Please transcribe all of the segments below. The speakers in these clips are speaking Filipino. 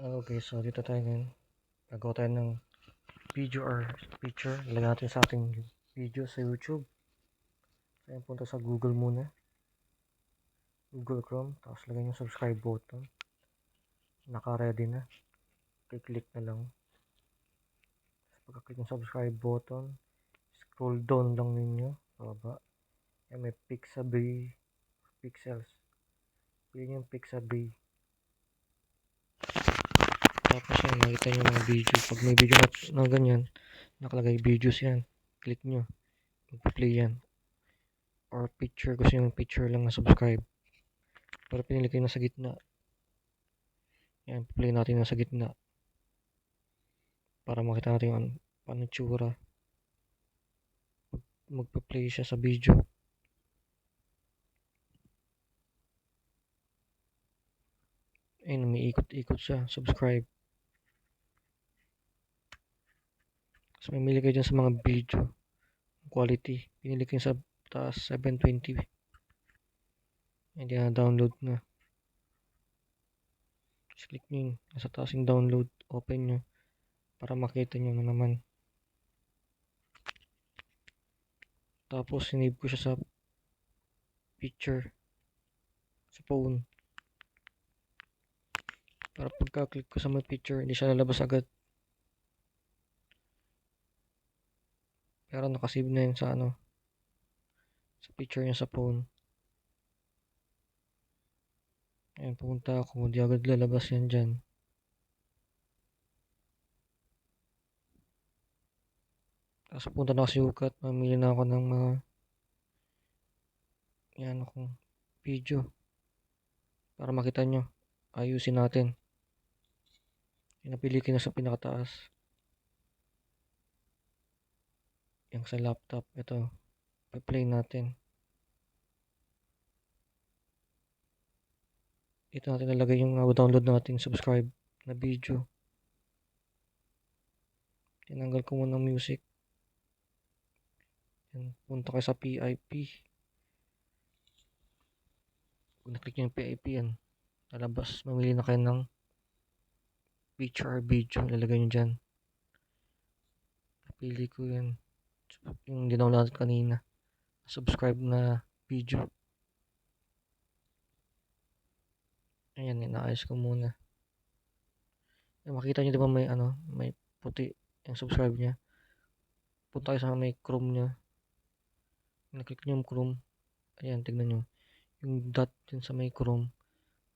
Okay, so dito tayo ngayon. Gagawa tayo ng video or picture. Lagyan natin sa ating video sa YouTube. So, ayan, punta sa Google muna. Google Chrome. Tapos lagyan yung subscribe button. Naka-ready na. Click-click na lang. Tapos pagka-click yung subscribe button, scroll down lang ninyo. Baba. Ayan, may Pixabay pixels. Pili yung Pixabay. Tapos yan, makita nyo mga video. Pag may video na, na ganyan, nakalagay videos yan. Click nyo. Magpa-play yan. Or picture, gusto yung picture lang na subscribe. Pero pinili ko yung nasa gitna. Yan, play natin yung nasa gitna. Para makita natin yung ano, paano. Mag, magpa-play siya sa video. Ayun, may ikot-ikot siya. Subscribe. So, mamili kayo dyan sa mga video. Quality. Pinili ko yung sa taas 720. Hindi na download na. Just click nyo yun. Nasa taas yung download. Open nyo. Para makita nyo na naman. Tapos, sinave ko siya sa picture. Sa phone. Para pagka-click ko sa my picture, hindi siya lalabas agad. Pero nakasave na yun sa ano, sa picture niya sa phone. Ayan, pumunta ako. Hindi agad lalabas yan dyan. Tapos punta na ako sa ukat. Mamili na ako ng mga yan akong video. Para makita nyo. Ayusin natin. Napili ko na sa pinakataas. Yung sa laptop. Ito. Pa-play natin. Ito natin nalagay yung uh, download natin subscribe na video. Tinanggal ko muna music. Yan, punta kayo sa PIP. Kung naklik nyo yung PIP yan, lalabas, mamili na kayo ng picture or video, lalagay nyo dyan. Napili ko yan. Yung dinownload kanina. Subscribe na video. Ayan, inaayos ko muna. Yung makita nyo diba may ano, may puti yung subscribe niya. Punta kayo sa may Chrome niya. Naklik nyo yung Chrome. Ayan, tignan nyo. Yung dot yun sa may Chrome.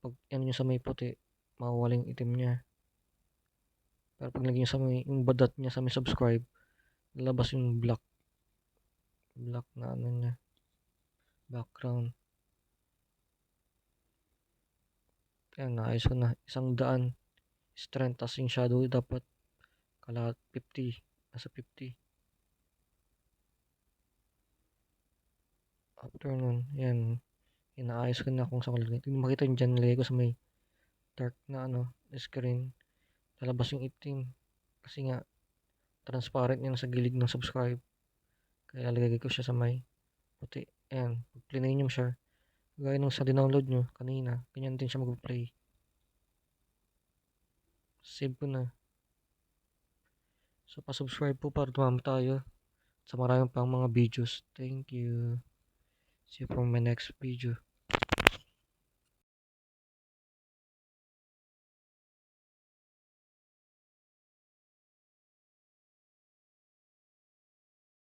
Pag yan nyo sa may puti, mawawala yung item niya. Pero pag lagyan nyo sa may, yung dot niya sa may subscribe, lalabas yung black. Black na ano niya. Background. Ayan, naayos ko na. Isang daan. Strength, tas yung shadow dapat kalahat 50. Nasa 50. After nun, yan. Inaayos ko na kung saan ko lagay. Kung makita nyo dyan, nilagay ko sa may dark na ano, screen. Lalabas yung itim. Kasi nga, transparent yan sa gilid ng subscribe. Kaya lalagay ko siya sa may puti. Ayan, play nyo siya. Gaya nung sa dinownload nyo kanina, ganyan din siya mag-play. Save ko na. So, pa-subscribe po para dumami tayo sa maraming pang mga videos. Thank you. See you for my next video.